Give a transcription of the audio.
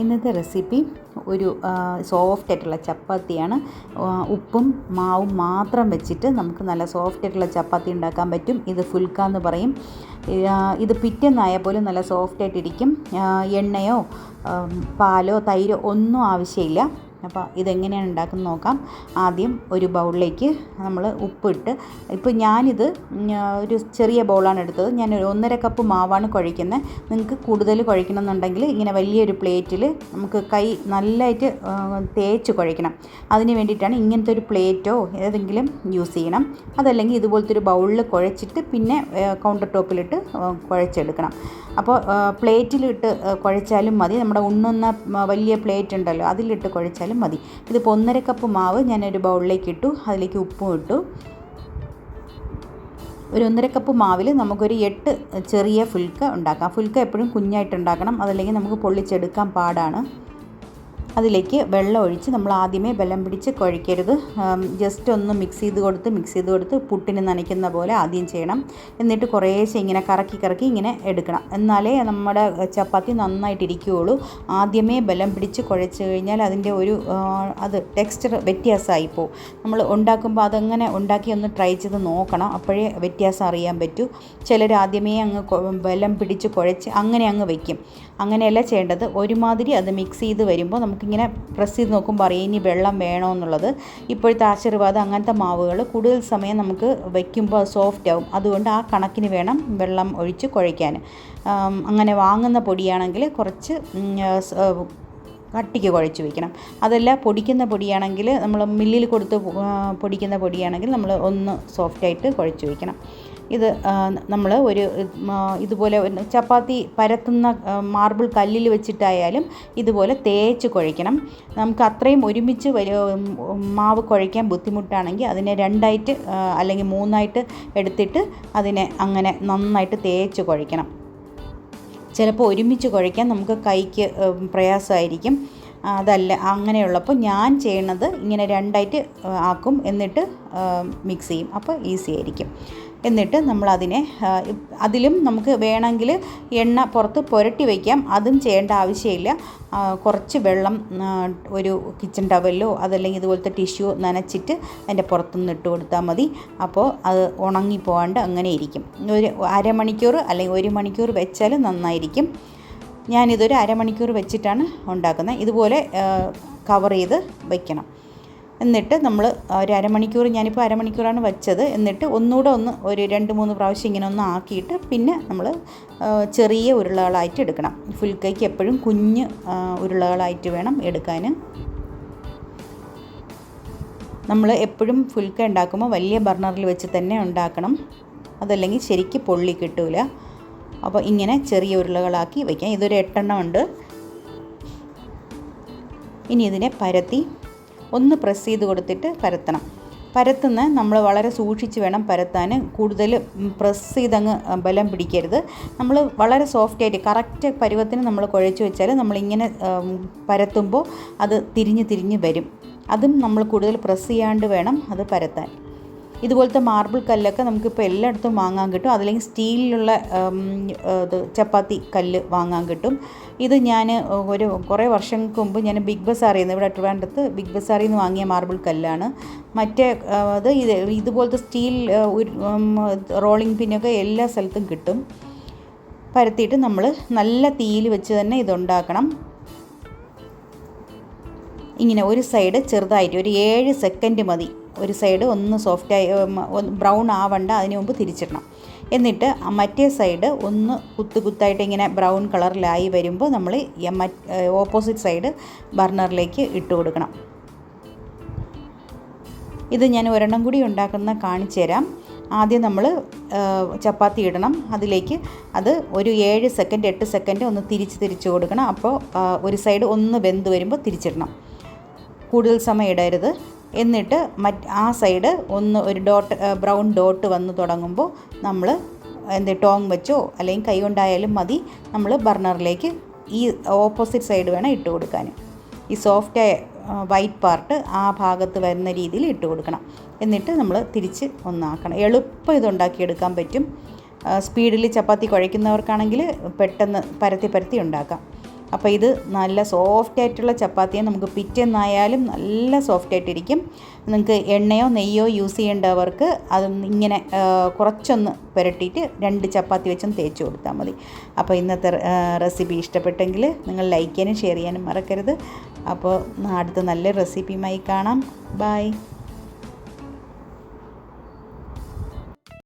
ഇന്നത്തെ റെസിപ്പി ഒരു സോഫ്റ്റ് ആയിട്ടുള്ള ചപ്പാത്തിയാണ്. ഉപ്പും മാവും മാത്രം വെച്ചിട്ട് നമുക്ക് നല്ല സോഫ്റ്റ് ആയിട്ടുള്ള ചപ്പാത്തി ഉണ്ടാക്കാൻ പറ്റും. ഇത് ഫുൽക്ക എന്ന് പറയും ഇത് പിറ്റേന്നായാൽ പോലും നല്ല സോഫ്റ്റ് ആയിട്ടിരിക്കും എണ്ണയോ പാലോ തൈരോ ഒന്നും ആവശ്യമില്ല. അപ്പോൾ ഇതെങ്ങനെയാണ് ഉണ്ടാക്കുന്നത് നോക്കാം. ആദ്യം ഒരു ബൗളിലേക്ക് നമ്മൾ ഉപ്പിട്ട് ഇപ്പോൾ ഞാനിത് ഒരു ചെറിയ ബൗളാണ് എടുത്തത്. ഞാൻ ഒരു ഒന്നര കപ്പ് മാവാണ് കുഴയ്ക്കുന്നത്. നിങ്ങൾക്ക് കൂടുതൽ കുഴയ്ക്കണമെന്നുണ്ടെങ്കിൽ ഇങ്ങനെ വലിയൊരു പ്ലേറ്റിൽ നമുക്ക് കൈ നല്ലതായിട്ട് തേച്ച് കുഴയ്ക്കണം. അതിന് വേണ്ടിയിട്ടാണ് ഇങ്ങനത്തെ ഒരു പ്ലേറ്റോ ഏതെങ്കിലും യൂസ് ചെയ്യണം. അതല്ലെങ്കിൽ ഇതുപോലത്തെ ഒരു ബൗളിൽ കുഴച്ചിട്ട് പിന്നെ കൗണ്ടർ ടോപ്പിലിട്ട് കുഴച്ചെടുക്കണം. അപ്പോൾ പ്ലേറ്റിലിട്ട് കുഴച്ചാലും മതി. നമ്മുടെ ഉണ്ണുന്ന വലിയ പ്ലേറ്റ് ഉണ്ടല്ലോ അതിലിട്ട് കുഴച്ചാലും മതി. ഇതിപ്പോൾ ഒന്നര കപ്പ് മാവ് ഞാനൊരു ബൗളിലേക്ക് ഇട്ടു അതിലേക്ക് ഉപ്പും ഇട്ടു. ഒരു ഒന്നര കപ്പ് മാവിൽ നമുക്കൊരു എട്ട് ചെറിയ ഫുൽക്ക ഉണ്ടാക്കാം. ഫുൽക്ക എപ്പോഴും കുഞ്ഞായിട്ട് ഉണ്ടാക്കണം. അതല്ലെങ്കിൽ നമുക്ക് പൊള്ളിച്ചെടുക്കാൻ പാടാണ്. അതിലേക്ക് വെള്ളം ഒഴിച്ച് നമ്മൾ ആദ്യമേ ബലം പിടിച്ച് കുഴയ്ക്കരുത്. ജസ്റ്റ് ഒന്ന് മിക്സ് ചെയ്ത് കൊടുത്ത് മിക്സ് ചെയ്ത് കൊടുത്ത് പുട്ടിന് നനയ്ക്കുന്ന പോലെ ആദ്യം ചെയ്യണം. എന്നിട്ട് കുറേശ്ശെ ഇങ്ങനെ കറക്കി കറക്കി ഇങ്ങനെ എടുക്കണം. എന്നാലേ നമ്മുടെ ചപ്പാത്തി നന്നായിട്ടിരിക്കുകയുള്ളൂ ആദ്യമേ ബലം പിടിച്ച് കുഴച്ച് കഴിഞ്ഞാൽ അതിന്റെ ഒരു അത് ടെക്സ്ചർ വ്യത്യാസമായി പോകും നമ്മൾ ഉണ്ടാക്കുമ്പോൾ അതങ്ങനെ ഉണ്ടാക്കി ഒന്ന് ട്രൈ ചെയ്ത് നോക്കണം. അപ്പോഴേ വ്യത്യാസം അറിയാൻ പറ്റൂ. ചിലർ ആദ്യമേ അങ്ങ് ബലം പിടിച്ച് കുഴച്ച് അങ്ങനെ അങ്ങ് വയ്ക്കും അങ്ങനെയല്ല ചെയ്യേണ്ടത്. ഒരുമാതിരി അത് മിക്സ് ചെയ്ത് വരുമ്പോൾ നമുക്കിങ്ങനെ പ്രസ് ചെയ്ത് നോക്കുമ്പോൾ അറിയാം ഇനി വെള്ളം വേണോ എന്നുള്ളത്. ഇപ്പോഴത്തെ ആശീർവാദം അങ്ങനത്തെ മാവുകൾ കൂടുതൽ സമയം നമുക്ക് വയ്ക്കുമ്പോൾ അത് സോഫ്റ്റ് ആവും. അതുകൊണ്ട് ആ കണക്കിന് വേണം വെള്ളം ഒഴിച്ച് കുഴയ്ക്കാൻ അങ്ങനെ വാങ്ങുന്ന പൊടിയാണെങ്കിൽ കുറച്ച് കട്ടിക്ക് കുഴച്ച് വയ്ക്കണം അതല്ല പൊടിക്കുന്ന പൊടിയാണെങ്കിൽ നമ്മൾ മില്ലിൽ കൊടുത്ത് പൊടിക്കുന്ന പൊടിയാണെങ്കിൽ നമ്മൾ ഒന്ന് സോഫ്റ്റായിട്ട് കുഴച്ച് വയ്ക്കണം ഇത് നമ്മൾ ഒരു ഇതുപോലെ ചപ്പാത്തി പരത്തുന്ന മാർബിൾ കല്ലിൽ വെച്ചിട്ടായാലും ഇതുപോലെ തേച്ച് കുഴയ്ക്കണം. നമുക്ക് അത്രയും ഒരുമിച്ച് മാവ് കുഴയ്ക്കാൻ ബുദ്ധിമുട്ടാണെങ്കിൽ അതിനെ രണ്ടായിട്ട് അല്ലെങ്കിൽ മൂന്നായിട്ട് എടുത്തിട്ട് അതിനെ അങ്ങനെ നന്നായിട്ട് തേച്ച് കുഴയ്ക്കണം. ചിലപ്പോൾ ഒരുമിച്ച് കുഴയ്ക്കാൻ നമുക്ക് കൈക്ക് പ്രയാസമായിരിക്കും. അതല്ല അങ്ങനെയുള്ളപ്പോൾ ഞാൻ ചെയ്യണത് ഇങ്ങനെ രണ്ടായിട്ട് ആക്കും എന്നിട്ട് മിക്സ് ചെയ്യും. അപ്പോൾ ഈസി ആയിരിക്കും. എന്നിട്ട് നമ്മൾ അതിനെ അതിലും നമുക്ക് വേണമെങ്കിൽ എണ്ണ പുറത്ത് പുരട്ടി വയ്ക്കാം. അതും ചെയ്യേണ്ട ആവശ്യമില്ല. കുറച്ച് വെള്ളം ഒരു കിച്ചൺ ടവലിലോ അതല്ലെങ്കിൽ ഇതുപോലത്തെ ടിഷ്യൂ നനച്ചിട്ട് അതിന്റെ പുറത്തുനിന്ന് ഇട്ട് കൊടുത്താൽ മതി. അപ്പോൾ അത് ഉണങ്ങി പോകാണ്ട് അങ്ങനെ ഇരിക്കും. ഒരു അരമണിക്കൂർ അല്ലെങ്കിൽ ഒരു മണിക്കൂർ വെച്ചാൽ നന്നായിരിക്കും. ഞാനിതൊരു അരമണിക്കൂർ വെച്ചിട്ടാണ് ഉണ്ടാക്കുന്നത്. ഇതുപോലെ കവർ ചെയ്ത് വയ്ക്കണം എന്നിട്ട് നമ്മൾ ഒരു അരമണിക്കൂർ ഞാനിപ്പോൾ അരമണിക്കൂറാണ് വെച്ചത്. എന്നിട്ട് ഒന്നുകൂടെ ഒന്ന് ഒരു രണ്ട് മൂന്ന് പ്രാവശ്യം ഇങ്ങനെ ഒന്ന് ആക്കിയിട്ട് പിന്നെ നമ്മൾ ചെറിയ ഉരുളകളായിട്ട് എടുക്കണം. ഫുൽക്കൈക്ക് എപ്പോഴും കുഞ്ഞ് ഉരുളകളായിട്ട് വേണം എടുക്കാൻ നമ്മൾ എപ്പോഴും ഫുൽക്ക ഉണ്ടാക്കുമ്പോൾ വലിയ ബർണറിൽ വെച്ച് തന്നെ ഉണ്ടാക്കണം. അതല്ലെങ്കിൽ ശരിക്ക് പൊള്ളി കിട്ടൂല. അപ്പോൾ ഇങ്ങനെ ചെറിയ ഉരുളകളാക്കി വയ്ക്കാം ഇതൊരു എട്ടെണ്ണം ഉണ്ട്. ഇനി ഇതിനെ പരത്തി ഒന്ന് പ്രസ് ചെയ്ത് കൊടുത്തിട്ട് പരത്തണം. പരത്തുന്ന നമ്മൾ വളരെ സൂക്ഷിച്ച് വേണം പരത്താൻ. കൂടുതൽ പ്രസ് ചെയ്തങ്ങ് ബലം പിടിക്കരുത്. നമ്മൾ വളരെ സോഫ്റ്റായിട്ട് കറക്റ്റ് പരുവത്തിന് നമ്മൾ കുഴച്ച് വെച്ചാൽ നമ്മളിങ്ങനെ പരത്തുമ്പോൾ അത് തിരിഞ്ഞ് തിരിഞ്ഞ് വരും. അതും നമ്മൾ കൂടുതൽ പ്രസ് ചെയ്യാണ്ട് വേണം അത് പരത്താൻ. ഇതുപോലത്തെ മാർബിൾ കല്ലൊക്കെ നമുക്കിപ്പോൾ എല്ലായിടത്തും വാങ്ങാൻ കിട്ടും. അതല്ലെങ്കിൽ സ്റ്റീലിലുള്ള ഇത് ചപ്പാത്തി കല്ല് വാങ്ങാൻ കിട്ടും. ഇത് ഞാൻ ഒരു കുറേ വർഷങ്ങൾക്ക് മുമ്പ് ഞാൻ ബിഗ് ബസാറിൽ നിന്ന് ഇവിടെ ട്രിവാൻഡ്രത്ത് ബിഗ് ബസാറിൽ നിന്ന് വാങ്ങിയ മാർബിൾ കല്ലാണ്. മറ്റേ അത് ഇത് ഇതുപോലത്തെ സ്റ്റീൽ റോളിംഗ് പിന്നൊക്കെ എല്ലാ സ്ഥലത്തും കിട്ടും. പരത്തിയിട്ട് നമ്മൾ നല്ല തീയിൽ വെച്ച് തന്നെ ഇതുണ്ടാക്കണം. ഇങ്ങനെ ഒരു സൈഡ് ചെറുതായിട്ട് ഒരു ഏഴ് സെക്കൻഡ് മതി. ഒരു സൈഡ് ഒന്ന് സോഫ്റ്റായി ബ്രൗൺ ആവണ്ട അതിന് മുമ്പ് തിരിച്ചിടണം. എന്നിട്ട് മറ്റേ സൈഡ് ഒന്ന് കുത്തു കുത്തായിട്ട് ഇങ്ങനെ ബ്രൗൺ കളറിലായി വരുമ്പോൾ നമ്മൾ ഓപ്പോസിറ്റ് സൈഡ് ബർണറിലേക്ക് ഇട്ട് കൊടുക്കണം. ഇത് ഞാൻ ഒരെണ്ണം കൂടി ഉണ്ടാക്കുന്ന കാണിച്ചു തരാം. ആദ്യം നമ്മൾ ചപ്പാത്തി ഇടണം. അതിലേക്ക് അത് ഒരു ഏഴ് സെക്കൻഡ് എട്ട് സെക്കൻഡ് ഒന്ന് തിരിച്ച് തിരിച്ച് കൊടുക്കണം. അപ്പോൾ ഒരു സൈഡ് ഒന്ന് വെന്ത് വരുമ്പോൾ തിരിച്ചിടണം. കൂടുതൽ സമയം ഇടരുത്. എന്നിട്ട് മറ്റ് ആ സൈഡ് ഒന്ന് ഒരു ഡോട്ട് ബ്രൗൺ ഡോട്ട് വന്ന് തുടങ്ങുമ്പോൾ നമ്മൾ എന്ത് ടോങ് വെച്ചോ അല്ലെങ്കിൽ കൈ കൊണ്ടായാലും മതി നമ്മൾ ബർണറിലേക്ക് ഈ ഓപ്പോസിറ്റ് സൈഡ് വേണം ഇട്ട് കൊടുക്കാൻ. ഈ സോഫ്റ്റ് വൈറ്റ് പാർട്ട് ആ ഭാഗത്ത് വരുന്ന രീതിയിൽ ഇട്ട് കൊടുക്കണം. എന്നിട്ട് നമ്മൾ തിരിച്ച് ഒന്നാക്കണം. എളുപ്പം ഇത് ഉണ്ടാക്കിയെടുക്കാൻ പറ്റും. സ്പീഡിൽ ചപ്പാത്തി കുഴയ്ക്കുന്നവർക്കാണെങ്കിൽ പെട്ടെന്ന് പരത്തി പരത്തി ഉണ്ടാക്കാം. അപ്പോൾ ഇത് നല്ല സോഫ്റ്റ് ആയിട്ടുള്ള ചപ്പാത്തിയെ നമുക്ക് പിറ്റേന്നായാലും നല്ല സോഫ്റ്റ് ആയിട്ടിരിക്കും. നിങ്ങൾക്ക് എണ്ണയോ നെയ്യോ യൂസ് ചെയ്യേണ്ടവർക്ക് അത് ഇങ്ങനെ കുറച്ചൊന്ന് പുരട്ടിയിട്ട് രണ്ട് ചപ്പാത്തി വെച്ചും തേച്ച് കൊടുത്താൽ മതി. അപ്പോൾ ഇന്നത്തെ റെസിപ്പി ഇഷ്ടപ്പെട്ടെങ്കിൽ നിങ്ങൾ ലൈക്ക് ചെയ്യാനും ഷെയർ ചെയ്യാനും മറക്കരുത്. അപ്പോൾ അടുത്ത നല്ല റെസിപ്പിയുമായി കാണാം. ബൈ